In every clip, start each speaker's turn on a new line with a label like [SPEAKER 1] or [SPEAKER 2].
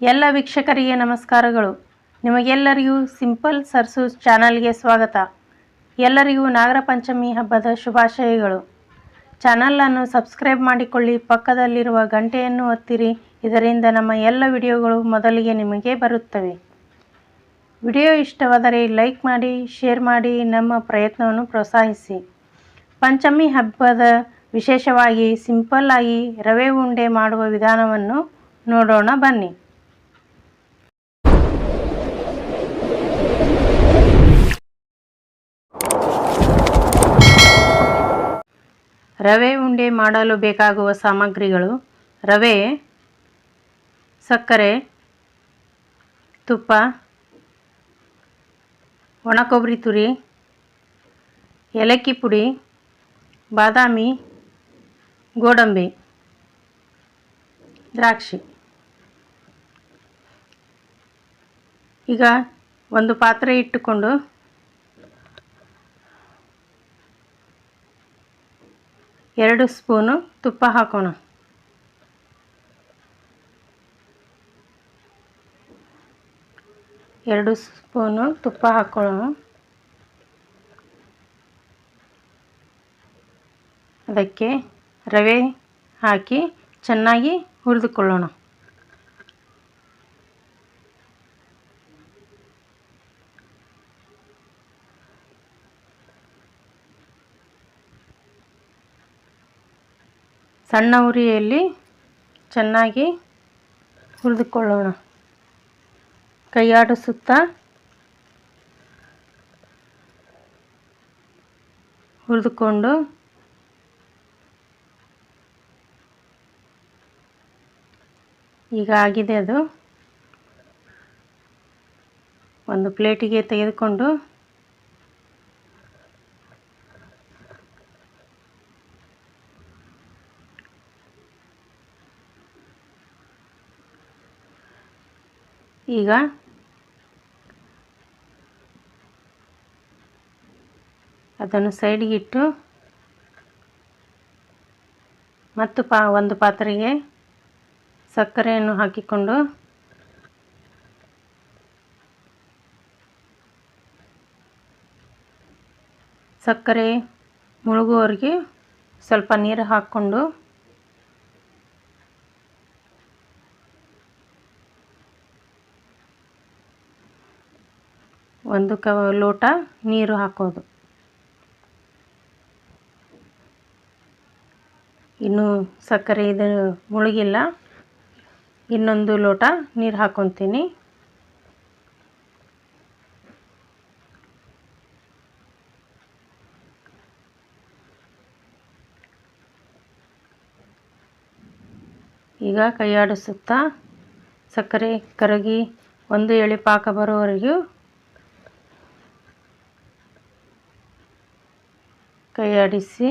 [SPEAKER 1] ಎಲ್ಲ ವೀಕ್ಷಕರಿಗೆ ನಮಸ್ಕಾರಗಳು. ನಿಮಗೆಲ್ಲರಿಗೂ ಸಿಂಪಲ್ ಸರ್ಸೂಸ್ ಚಾನಲ್ಗೆ ಸ್ವಾಗತ. ಎಲ್ಲರಿಗೂ ನಾಗರ ಪಂಚಮಿ ಹಬ್ಬದ ಶುಭಾಶಯಗಳು. ಚಾನಲನ್ನು ಸಬ್ಸ್ಕ್ರೈಬ್ ಮಾಡಿಕೊಳ್ಳಿ, ಪಕ್ಕದಲ್ಲಿರುವ ಗಂಟೆಯನ್ನು ಒತ್ತಿರಿ. ಇದರಿಂದ ನಮ್ಮ ಎಲ್ಲ ವಿಡಿಯೋಗಳು ಮೊದಲಿಗೆ ನಿಮಗೆ ಬರುತ್ತವೆ. ವಿಡಿಯೋ ಇಷ್ಟವಾದರೆ ಲೈಕ್ ಮಾಡಿ, ಶೇರ್ ಮಾಡಿ, ನಮ್ಮ ಪ್ರಯತ್ನವನ್ನು ಪ್ರೋತ್ಸಾಹಿಸಿ. ಪಂಚಮಿ ಹಬ್ಬದ ವಿಶೇಷವಾಗಿ ಸಿಂಪಲ್ ಆಗಿ ರವೆ ಉಂಡೆ ಮಾಡುವ ವಿಧಾನವನ್ನು ನೋಡೋಣ ಬನ್ನಿ. ರವೆ ಉಂಡೆ ಮಾಡಲು ಬೇಕಾಗುವ ಸಾಮಗ್ರಿಗಳು. ರವೆ, ಸಕ್ಕರೆ, ತುಪ್ಪ ಒಣ ಕೊಬ್ಬರಿ ತುರಿ, ಏಲಕ್ಕಿ ಪುಡಿ, ಬಾದಾಮಿ, ಗೋಡಂಬಿ, ದ್ರಾಕ್ಷಿ. ಈಗ ಒಂದು ಪಾತ್ರೆ ಇಟ್ಟುಕೊಂಡು ಎರಡು ಸ್ಪೂನು ತುಪ್ಪ ಹಾಕೋಣ. ಎರಡು ಸ್ಪೂನು ತುಪ್ಪ ಹಾಕೊಳ್ಳೋಣ. ಅದಕ್ಕೆ ರವೆ ಹಾಕಿ ಚೆನ್ನಾಗಿ ಹುರಿದುಕೊಳ್ಳೋಣ. ಸಣ್ಣ ಉರಿಯಲ್ಲಿ ಚೆನ್ನಾಗಿ ಹುರಿದುಕೊಳ್ಳೋಣ. ಕೈಯಾಡಿಸುತ್ತಾ ಹುರಿದುಕೊಂಡು ಈಗ ಆಗಿದೆ ಅದು. ಒಂದು ಪ್ಲೇಟಿಗೆ ತೆಗೆದುಕೊಂಡು ಈಗ ಅದನ್ನು ಸೈಡಿಗಿಟ್ಟು ಮತ್ತು ಪಾ ಒಂದು ಪಾತ್ರೆಗೆ ಸಕ್ಕರೆಯನ್ನು ಹಾಕಿಕೊಂಡು ಸಕ್ಕರೆ ಮುಳುಗುವವರಿಗೆ ಸ್ವಲ್ಪ ನೀರು ಹಾಕ್ಕೊಂಡು ಒಂದು ಕ ಲೋಟ ನೀರು ಹಾಕೋದು. ಇನ್ನು ಸಕ್ಕರೆ ಇದು ಮುಳುಗಿಲ್ಲ. ಇನ್ನೊಂದು ಲೋಟ ನೀರು ಹಾಕೊತೀನಿ. ಈಗ ಕೈಯಾಡಿಸುತ್ತಾ ಸಕ್ಕರೆ ಕರಗಿ ಒಂದು ಎಳೆ ಪಾಕ ಬರೋವರೆಗೂ ಕೈಯಾಡಿಸಿ.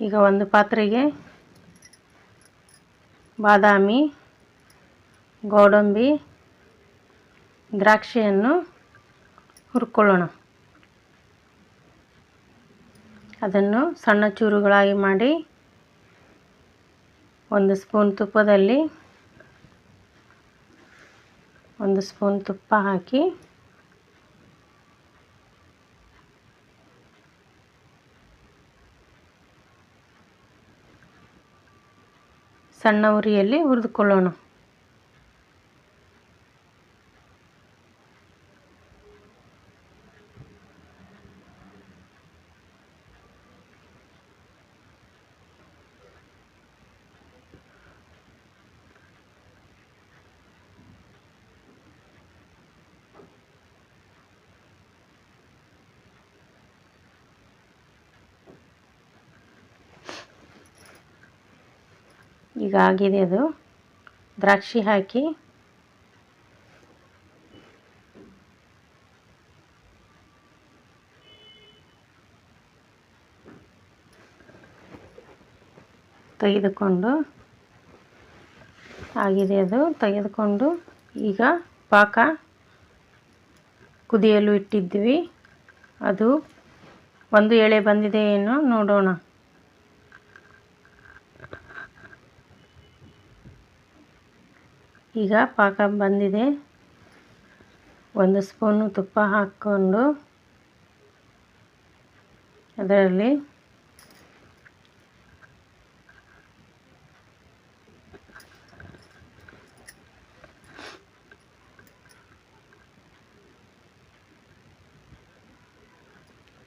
[SPEAKER 1] ಈಗ ಒಂದು ಪಾತ್ರೆಗೆ ಬಾದಾಮಿ, ಗೋಡಂಬಿ, ದ್ರಾಕ್ಷಿಯನ್ನು ಹುರ್ಕೊಳ್ಳೋಣ. ಅದನ್ನು ಸಣ್ಣ ಚೂರುಗಳಾಗಿ ಮಾಡಿ ಒಂದು ಸ್ಪೂನ್ ತುಪ್ಪದಲ್ಲಿ ಒಂದು ಸ್ಪೂನ್ ತುಪ್ಪ ಹಾಕಿ. ಸಣ್ಣ ಉರಿಯಲ್ಲಿ ಹುರಿದುಕೊಳ್ಳೋಣ. ಈಗ ಆಗಿದೆ ಅದು. ದ್ರಾಕ್ಷಿ ಹಾಕಿ. ತೆಗೆದುಕೊಂಡು ಆಗಿದೆ ಅದು. ತೆಗೆದುಕೊಂಡು ಈಗ ಪಾಕ ಕುದಿಯಲು ಇಟ್ಟಿದ್ವಿ. ಅದು ಒಂದು ಎಳೆ ಬಂದಿದೆ ಏನೋ ನೋಡೋಣ. ಈಗ ಪಾಕ ಬಂದಿದೆ. ಒಂದು ಸ್ಪೂನು ತುಪ್ಪ ಹಾಕ್ಕೊಂಡು ಅದರಲ್ಲಿ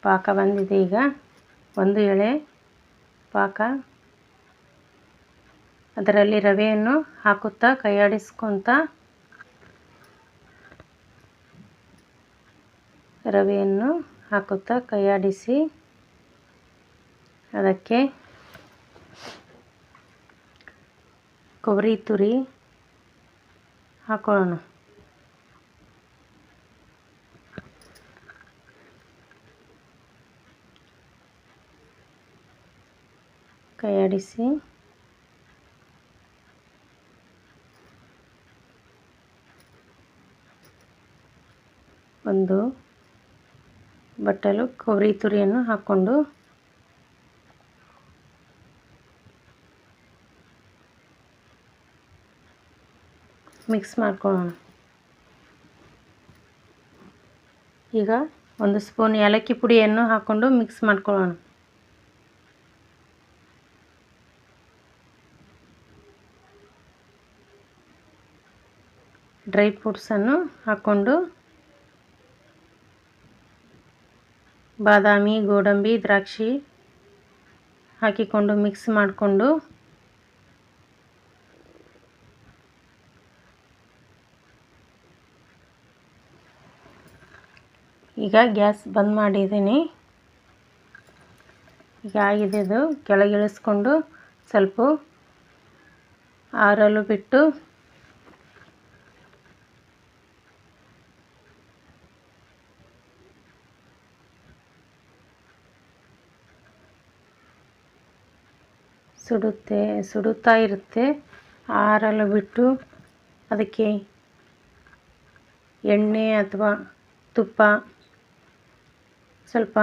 [SPEAKER 1] ಪಾಕ ಬಂದಿದೆ ಈಗ. ಒಂದು ಎಳೆ ಪಾಕ. ಅದರಲ್ಲಿ ರವೆಯನ್ನು ಹಾಕುತ್ತಾ ಕೈಯಾಡಿಸ್ಕೊತ ರವೆಯನ್ನು ಹಾಕುತ್ತಾ ಕೈಯಾಡಿಸಿ ಅದಕ್ಕೆ ಕೊಬ್ಬರಿ ತುರಿ ಹಾಕೊಳ್ಳೋಣ. ಕೈಯಾಡಿಸಿ ಒಂದು ಬಟ್ಟಲು ಕೊಬ್ಬರಿ ತುರಿಯನ್ನು ಹಾಕ್ಕೊಂಡು ಮಿಕ್ಸ್ ಮಾಡ್ಕೊಳ್ಳೋಣ. ಈಗ ಒಂದು ಸ್ಪೂನ್ ಏಲಕ್ಕಿ ಪುಡಿಯನ್ನು ಹಾಕ್ಕೊಂಡು ಮಿಕ್ಸ್ ಮಾಡ್ಕೊಳ್ಳೋಣ. ಡ್ರೈ ಫ್ರೂಟ್ಸನ್ನು ಹಾಕ್ಕೊಂಡು ಬಾದಾಮಿ, ಗೋಡಂಬಿ, ದ್ರಾಕ್ಷಿ ಹಾಕಿಕೊಂಡು ಮಿಕ್ಸ್ ಮಾಡಿಕೊಂಡು ಈಗ ಗ್ಯಾಸ್ ಬಂದ್ ಮಾಡಿದ್ದೀನಿ. ಈಗ ಆಗಿದೆ ಇದು. ಕೆಳಗಿಳಿಸ್ಕೊಂಡು ಸ್ವಲ್ಪ ಆರಲು ಬಿಟ್ಟು ಸುಡುತ್ತೆ, ಸುಡುತ್ತಾ ಇರುತ್ತೆ. ಆರಲು ಬಿಟ್ಟು ಅದಕ್ಕೆ ಎಣ್ಣೆ ಅಥವಾ ತುಪ್ಪ ಸ್ವಲ್ಪ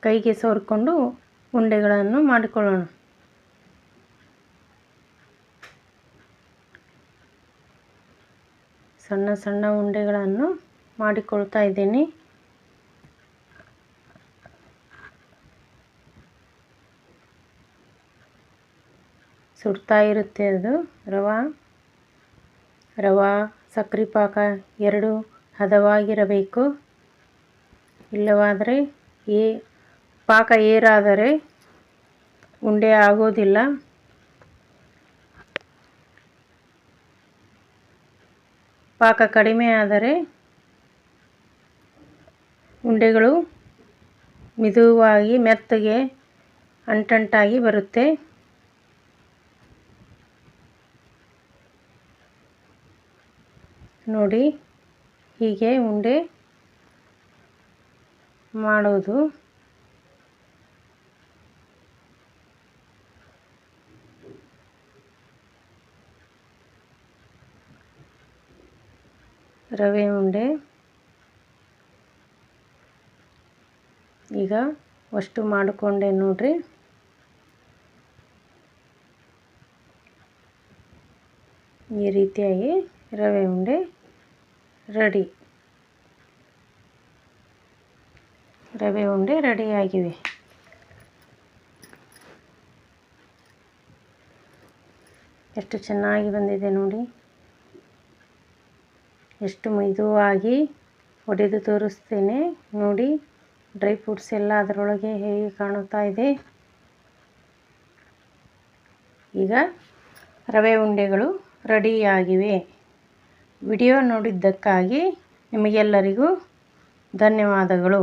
[SPEAKER 1] ಕೈಗೆ ಸೋರ್ಕೊಂಡು ಉಂಡೆಗಳನ್ನು ಮಾಡಿಕೊಳ್ಳೋಣ. ಸಣ್ಣ ಸಣ್ಣ ಉಂಡೆಗಳನ್ನು ಮಾಡಿಕೊಳ್ತಾ ಇದ್ದೀನಿ. ಸುಡ್ತಾ ಇರುತ್ತೆ ಅದು. ರವೆ ರವೆ, ಸಕ್ರೆ ಪಾಕ ಎರಡು ಹದವಾಗಿರಬೇಕು. ಇಲ್ಲವಾದರೆ ಏ ಪಾಕ ಏರಾದರೆ ಉಂಡೆ ಆಗೋದಿಲ್ಲ. ಪಾಕ ಕಡಿಮೆ ಆದರೆ ಉಂಡೆಗಳು ಮಿದುವಾಗಿ ಮೆತ್ತಗೆ ಅಂಟಂಟಾಗಿ ಬರುತ್ತೆ. ನೋಡಿ ಹೀಗೆ ಉಂಡೆ ಮಾಡೋದು. ರವೆ ಉಂಡೆ. ಈಗ ಅಷ್ಟು ಮಾಡಿಕೊಂಡೆ ನೋಡ್ರಿ. ಈ ರೀತಿಯಾಗಿ ರವೆ ಉಂಡೆ ರೆಡಿ. ರವೆ ಉಂಡೆ ರೆಡಿಯಾಗಿವೆ ಎಷ್ಟು ಚೆನ್ನಾಗಿ ಬಂದಿದೆ ನೋಡಿ. ಎಷ್ಟು ಮೆದುವಾಗಿ ಒಡೆದು ತೋರಿಸ್ತೇನೆ ನೋಡಿ. ಡ್ರೈ ಫ್ರೂಟ್ಸ್ ಎಲ್ಲ ಅದರೊಳಗೆ ಹೇಗೆ ಕಾಣುತ್ತಾ ಇದೆ. ಈಗ ರವೆ ಉಂಡೆಗಳು ರೆಡಿಯಾಗಿವೆ ವಿಡಿಯೋ ನೋಡಿದ್ದಕ್ಕಾಗಿ ನಿಮಗೆಲ್ಲರಿಗೂ ಧನ್ಯವಾದಗಳು.